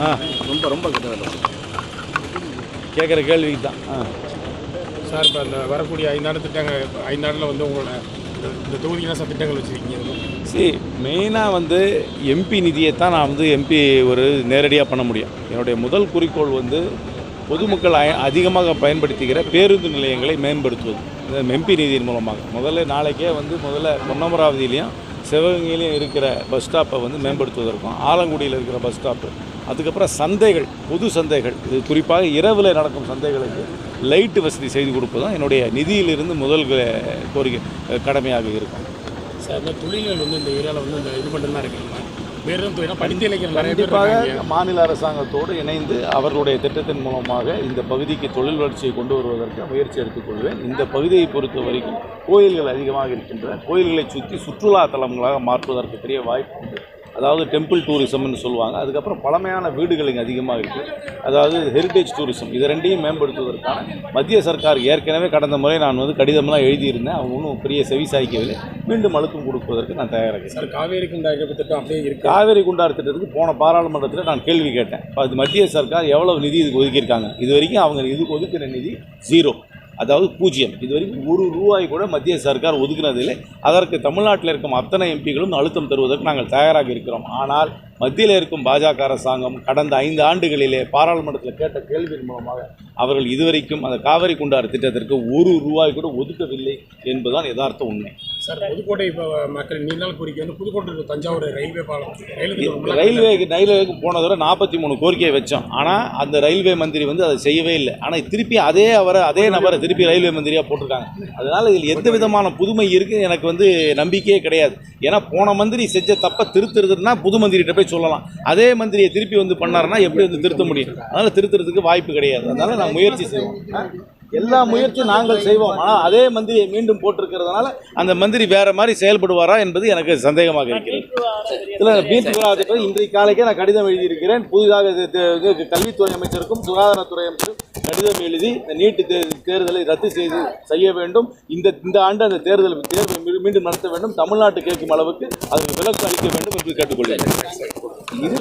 ஆ. ரொம்ப ரொம்ப கேட்குற கேள்விக்கு தான் ஆ. சார் இப்போ இந்த வரக்கூடிய ஐந்தாண்டு திட்டங்கள் ஐந்தாண்டில் வந்து உங்களோட இந்த- என்ன சார் திட்டங்கள் வச்சுருக்கீங்க சரி மெயினாக வந்து எம்பி நிதியை தான் நான் வந்து எம்பி ஒரு நேரடியாக பண்ண முடியும். என்னுடைய முதல் குறிக்கோள் வந்து பொதுமக்கள் அதிகமாக பயன்படுத்துகிற பேருந்து நிலையங்களை மேம்படுத்துவது. இந்த எம்பி நிதியின் மூலமாக. முதல்ல நாளைக்கே வந்து முதல்ல பொன்னமராவதியிலையும் சிவகங்கையிலையும் இருக்கிற பஸ் ஸ்டாப்பை வந்து மேம்படுத்துவதற்கும் ஆலங்குடியில் இருக்கிற பஸ் ஸ்டாப்பு அதுக்கப்புறம் சந்தைகள் பொது சந்தைகள். இது குறிப்பாக இரவில் நடக்கும் சந்தைகளுக்கு லைட்டு வசதி செய்து கொடுப்பது தான் என்னுடைய நிதியிலிருந்து முதல் கோரிக்கை கடமையாக இருக்கும். சார் இந்த தொழில்கள் வந்து இந்த ஏரியாவில் வந்து இந்த இது மட்டும்தான் இருக்குங்களா கண்டிப்பாக மாநில அரசாங்கத்தோடு இணைந்து அவர்களுடைய திட்டத்தின் மூலமாக இந்த பகுதிக்கு தொழில் வளர்ச்சியை கொண்டு வருவதற்கு முயற்சி எடுத்துக்கொள்வேன். இந்த பகுதியை பொறுத்த வரைக்கும் கோயில்கள் அதிகமாக இருக்கின்றன. கோயில்களை சுற்றி சுற்றுலா தலங்களாக மாற்றுவதற்கு பெரிய வாய்ப்பு உண்டு. அதாவது டெம்பிள் டூரிசம்னு சொல்லுவாங்க. அதுக்கப்புறம் பழமையான வீடுகள் இங்கே அதிகமாக இருக்குது அதாவது ஹெரிட்டேஜ் டூரிசம் இது ரெண்டையும் மேம்படுத்துவதற்கான மத்திய சர்க்கார் ஏற்கனவே கடந்த முறை நான் வந்து கடிதம்லாம் எழுதியிருந்தேன். அவங்க ஒன்றும் பெரிய செவி சாய்க்கவில்லை மீண்டும் அழுத்தம் கொடுப்பதற்கு நான் தயாராக இருக்கேன். சார் காவேரி குண்டாய்ப்பு திட்டம் அப்படியே இருக்கு. காவேரி குண்டார் திட்டத்துக்கு போன பாராளுமன்றத்தில் நான் கேள்வி கேட்டேன். அது மத்திய சர்க்கார் எவ்வளவு நிதி இதுக்கு ஒதுக்கியிருக்காங்க? இது வரைக்கும் அவங்க இதுக்கு ஒதுக்கிற நிதி ஜீரோ அதாவது பூஜ்ஜியம். இது வரைக்கும் ஒரு ரூபாய் கூட மத்திய சர்க்கார் ஒதுக்கினதில்லை. அதற்கு தமிழ்நாட்டில் இருக்கும் அத்தனை எம்பிகளும் அழுத்தம் தருவதற்கு நாங்கள் தயாராக இருக்கிறோம். ஆனால் மத்தியில் இருக்கும் பாஜக அரசாங்கம் கடந்த ஐந்து ஆண்டுகளிலே பாராளுமன்றத்தில் கேட்ட கேள்வியின் மூலமாக அவர்கள் இதுவரைக்கும் அந்த காவிரி குண்டார் திட்டத்திற்கு ஒரு ரூபாய் கூட ஒதுக்கவில்லை என்பதுதான் யதார்த்த உண்மை. சார் புதுக்கோட்டை மக்கள் நீண்ட கோரிக்கை வந்து புதுக்கோட்டை தஞ்சாவூர் ரயில்வே பாலம். ரயில்வேக்கு ரயில்வேக்கு போன தடவை நாற்பத்தி மூணு கோரிக்கையை வச்சோம். ஆனால் அந்த ரயில்வே மந்திரி வந்து அதை செய்யவே இல்லை. ஆனால் திருப்பி அதே அவரை அதே நபரை திருப்பி ரயில்வே மந்திரியாக போட்டிருக்காங்க. அதனால் இதில் எந்த விதமான புதுமை இருக்குன்னு எனக்கு வந்து நம்பிக்கையே கிடையாது. ஏன்னா போன மந்திரி செஞ்ச தப்பை திருத்துறதுன்னா புது மந்திரிகிட்ட போய் சொல்லலாம். அதே மந்திரியை திருப்பி வந்து பண்ணாருன்னா எப்படி வந்து திருத்த முடியும்? அதனால் திருத்துறதுக்கு வாய்ப்பு கிடையாது. அதனால் நான் முயற்சி செய்வோம். எல்லா முயற்சியும் நாங்கள் செய்வோம். ஆனால் அதே மந்திரியை மீண்டும் போட்டிருக்கிறதுனால அந்த மந்திரி வேற மாதிரி செயல்படுவாரா என்பது எனக்கு சந்தேகமாக இருக்கிறது. இல்லை. பீட் விவாதத்தை இன்றைக்கு காலைக்கே நான் கடிதம் எழுதியிருக்கிறேன். புதிதாக கல்வித்துறை அமைச்சருக்கும் சுகாதாரத்துறை அமைச்சருக்கும் கடிதம் எழுதி இந்த நீட்டு தே தேர்தலை ரத்து செய்து செய்ய வேண்டும். இந்த இந்த ஆண்டு அந்த தேர்தல் தேர்வை மீண்டும் நடத்த வேண்டும். தமிழ்நாட்டு கேட்கும் அளவுக்கு அதற்கு விலக்கு அளிக்க வேண்டும் என்று கேட்டுக்கொள்கிறேன். இது